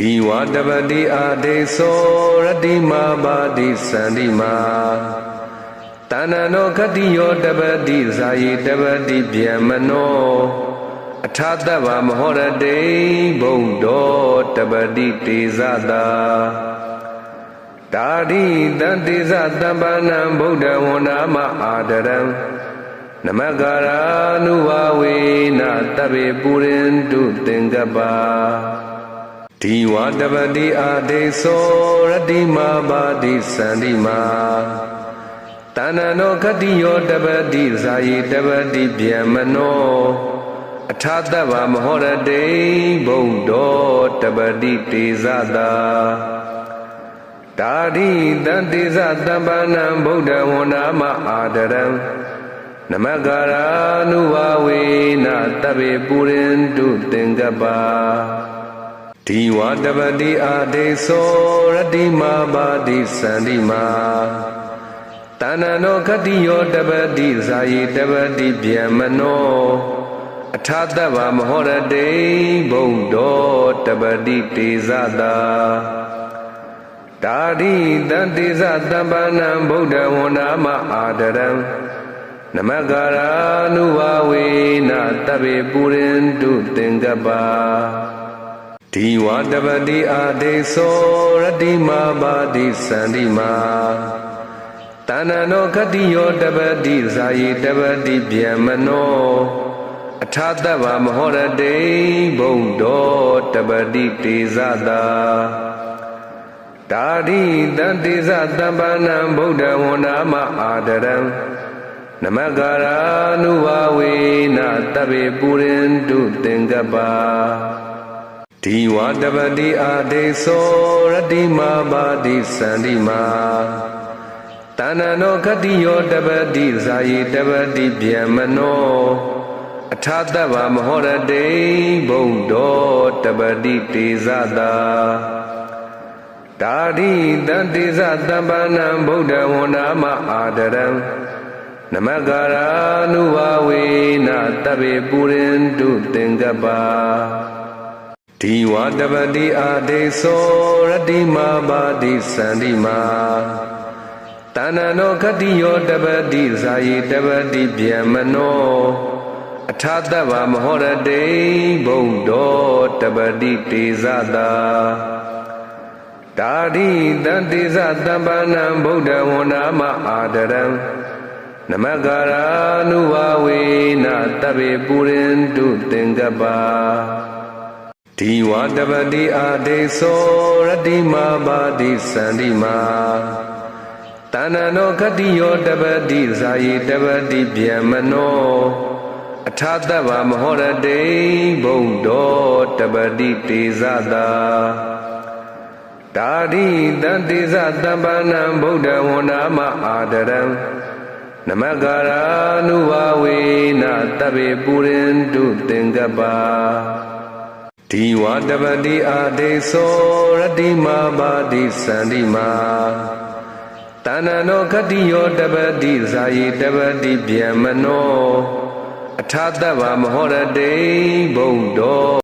ဒီဝတပတိအာဒေသောရတိမာပါတိသန္တိမာတဏ္ဏနောခတိယောတပတိဇာယိတပတိဗျမနောအထာတဗ္ဗမဟောရတေဘုံတော်တပတိတေဇတာတာရိတံတေဇတမ္ပနံဗုဒ္ဓဝန္နာမအာဒရံနမဂရာနုဝဝေနတဗ္ဗေပုရိန္တုသင်္ကပ္ပါ ဒီဝတပတိအာဒေသောရတိမာပါတိသန္တိမာတဏ္ဏနောခတိယောတပတိဇာယိတပတိဗျမနောအထာတဗ္ဗမဟောရတေဘုံတော်တပတိတေဇတာတာရိတံတေဇတမ္ပနံဗုဒ္ဓဝန္နာမအာဒရံနမဂရာနုဝဝေနတဗ္ဗေပုရိန္တုသင်္ကပ္ပါ ဒီဝတပတိအာဒေသောရတိမာပါတိသန္တိမာတဏ္ဏနောခတိယောတပတိဇာယိတပတိဗျမနောအထာတဗ္ဗမဟောရတေဘုံတော်တပတိတေဇတာတာရိတံတေဇတမ္ပနံဗုဒ္ဓဝန္နာမအာဒရံနမဂရာနုဝဝေနတဗ္ဗေပုရိန္တုသင်္ကပ္ပါ ဒီဝတပတိအာဒေသောရတိမာပါတိသန္တိမာတဏ္ဏနောခတိယောတပတိဇာယိတပတိဗျမနောအထာတဗ္ဗမဟောရတေဘုံတော်တပတိတေဇတာတာရိတံတေဇတမ္ပနံဗုဒ္ဓဝန္နာမအာဒရံနမဂရာနုဝဝေနတဗ္ဗေပုရိန္တုသင်္ကပ္ပါ ဒီဝတပတိအာဒေသောရတိမာပါတိသန္တိမာတဏ္ဏနောခတိယောတပတိဇာယိတပတိဗျမနောအထာတဗ္ဗမဟောရတေဘုံတော်တပတိတေဇတာတာရိတံတေဇတမ္ပနံဗုဒ္ဓဝန္နာမအာဒရံနမဂရာနုဝဝေနတဗ္ဗေပုရိန္တုသင်္ကပ္ပါ ဒီဝတပတိအာဒေသောရတိမာပါတိသန္တိမာတဏ္ဏနောခတိယောတပတိဇာယိတပတိဗျမနောအထာတဗ္ဗမဟောရတေဘုံတော်တပတိတေဇတာတာရိတံတေဇတမ္ပနံဗုဒ္ဓဝန္နာမအာဒရံနမဂရာနုဝဝေနတဗ္ဗေပုရိန္တုသင်္ကပ္ပါ ဒီဝတပတိအာဒေသောရတိမာပါတိသန္တိမာတဏ္ဏနောခတိယောတပတိဇာယိတပတိဗျမနောအထာတဗ္ဗမဟောရတေဘုံတော်တပတိတေဇတာတာရိတံတေဇတမ္ပနံဗုဒ္ဓဝန္နာမအာဒရံနမဂရာနုဝဝေနတဗ္ဗေပုရိန္တုသင်္ကပ္ပါ ဒီဝတပတိအာဒေသောရတိမာပါတိသန္တိမာတဏ္ဏနောခတိယောတပတိဇာယိတပတိဗျမနောအထာတဗ္ဗမဟောရတေဘုံတော်